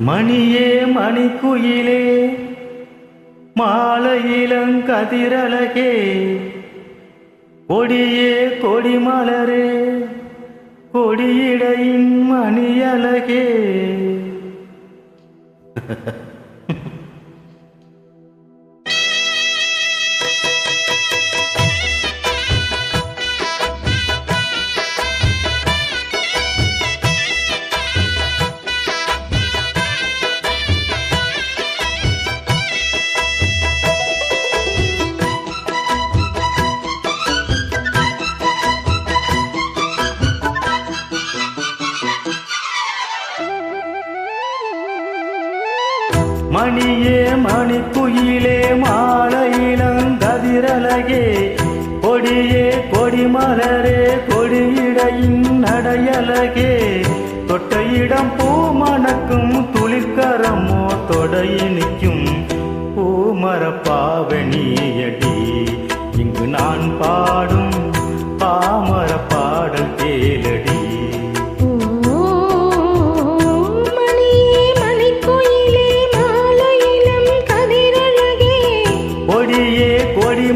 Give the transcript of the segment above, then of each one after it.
மணியே மணிக்குயிலே மாலையிலங்கதிரழகே கொடியே கொடிமலரே கொடியிடையின் மணியழகே Ha ha ha. மணியே மணிக்குயிலே மாலையிலங்கதிரழகே கொடியே கொடிமலரே கொடியிடையின் நடையலகே தொட்டையிடம் இடம் பூ மணக்கும் துளிர்கரமோ தொடையை நிற்கும் பூமரப்பாவணியடி இங்கு நான் பாடும் பாமர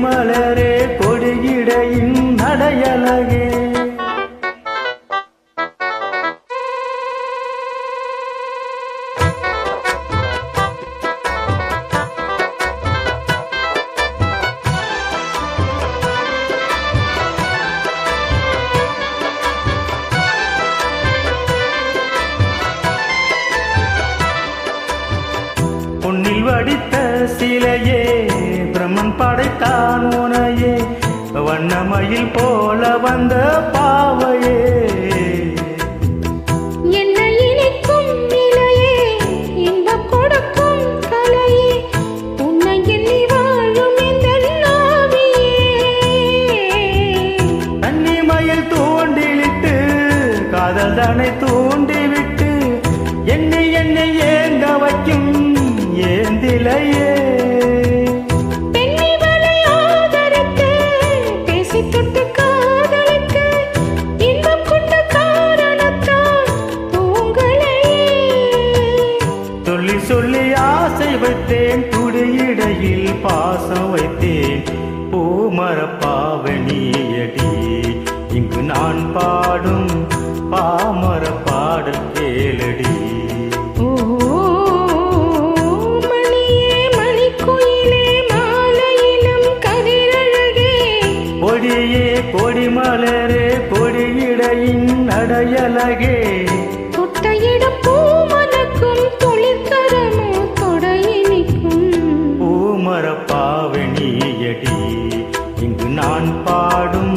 மலரே கொடியிடையின் நடையலகே. பொன்னில் வடித்த சிலையே இந்த நாவியே. கன்னிமயில் தூண்டிலிட்டு காதல் தனை தூண்டிவிட்டு எண்ணி எண்ணி ஏங்க வைக்கும் ஏந்திலையே. பூமர பாவனியடி இங்கு நான் பாடும் பாமர பாடல் கேளடி. கொடியே கொடிமலரே கொடியிடையின் நடையழகே பாடும்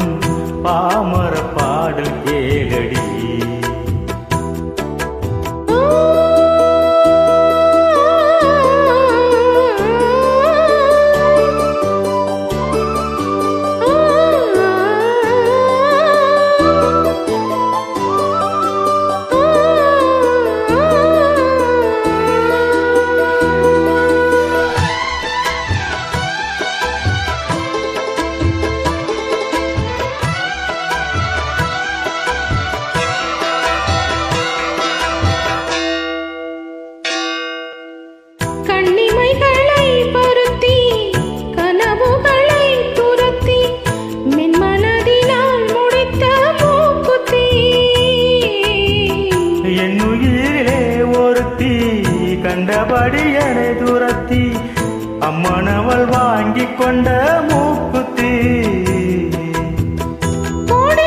பாமர பாடல் கண்டபடி என்னை துரத்தி அம்மனவள் வாங்கி கொண்ட மூக்குத்தி. கோடி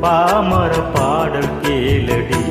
பாமர பாடல் கேளடி.